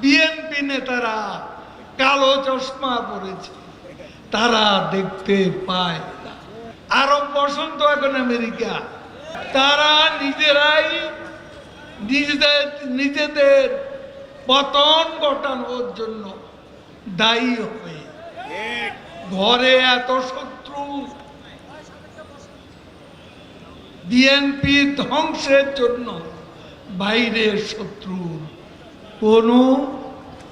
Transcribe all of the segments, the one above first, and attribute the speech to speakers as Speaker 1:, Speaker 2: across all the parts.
Speaker 1: BNP নেতারা কালো চশমা পরেছে, তারা দেখতে পায় আরব বসন্ত এখন আমেরিকা। তারা নিজেরাই নিজেদের নিজেদের পতন ঘটানোর জন্য দায়ী হয়ে। ঘরে এত শত্রু। বিএনপি ধ্বংসের জন্য বাইরের শত্রুর কোনো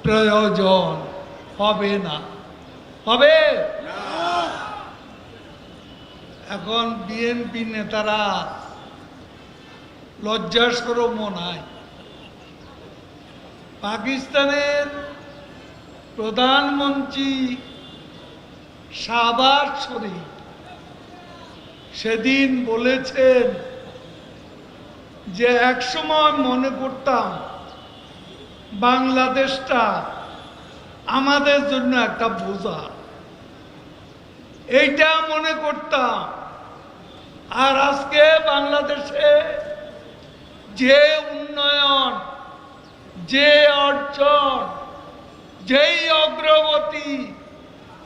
Speaker 1: প্রয়োজন হবে না। হবে? এখন বিএনপি নেতারা লজ্জা সরম নাই পাকিস্তানের প্রধানমন্ত্রী শাহবাজ শরীফ সেদিন বলেছেন যে, একসময় মনে করতাম বাংলাদেশটা আমাদের জন্য একটা বোঝা। এইটা মনে করতাম। আর আজকে বাংলাদেশে যে উন্নয়ন, যে অর্জন, যেই অগ্রগতি,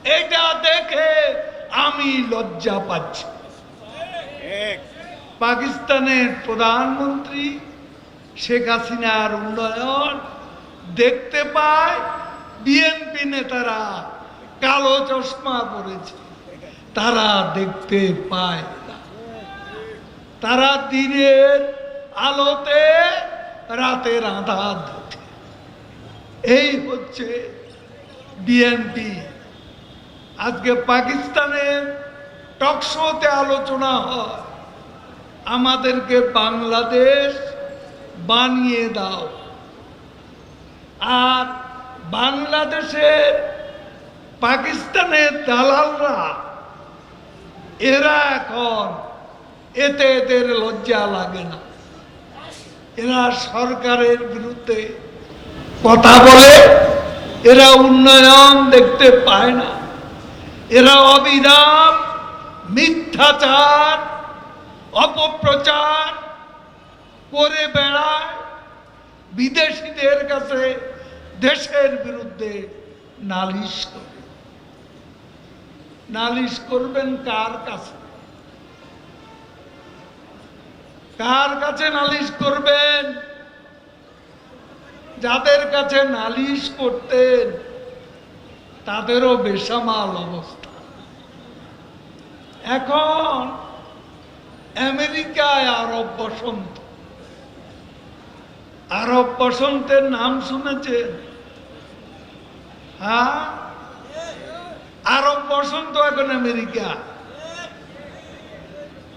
Speaker 1: এটা দেখে আমি লজ্জা পাচ্ছি। পাকিস্তানের প্রধানমন্ত্রী শেখ হাসিনার উন্নয়ন দেখতে পায় বিএনপি নেতারা, কালো চশমা পরেছে। তারা দেখতে পায় তারা দিনের আলোতে রাতের আধার এই হচ্ছে বিএনপি আজকে পাকিস্তানের টকশোতে আলোচনা হয়। আমাদেরকে বাংলাদেশ বানিয়ে দাও। আর বাংলাদেশের পাকিস্তানের দালালরা, এরা এখন এতে এদের লজ্জা লাগে না। এরা সরকারের বিরুদ্ধে কথা বলে, এরা উন্নয়ন দেখতে পায় না। এরা অবিরাম মিথ্যাচার, অপপ্রচার করে বেড়ায়। বিদেশিদের কাছে দেশের বিরুদ্ধে নালিশ করে নালিশ করবেন কার কাছে? কার কাছে নালিশ করবেন? যাদের কাছে নালিশ করতেন, তাদেরও বেসামাল অবস্থা। এখন আমেরিকায় আরব বসন্ত। আরব বসন্তের নাম শুনেছেন হ্যাঁ? আরব বসন্ত এখন আমেরিকা।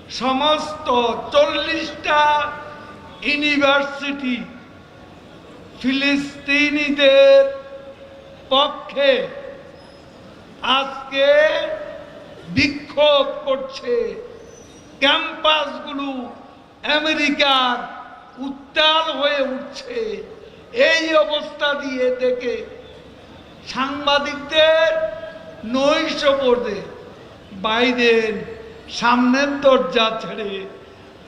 Speaker 1: সমস্ত চল্লিশটা ইউনিভার্সিটি ফিলিস্তিনিদের পক্ষে আজকে বিক্ষোভ করছে। ক্যাম্পাসগুলো আমেরিকার উত্তাল হয়ে উঠছে। এই অবস্থা দিয়ে দেখে সাংবাদিকদের নৈশ বোর্ডে বাইরের সামনের দরজা ছেড়ে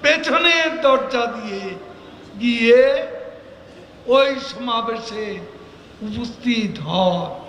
Speaker 1: পেছনের দরজা দিয়ে গিয়ে ওই সমাবেশে উপস্থিত হয়।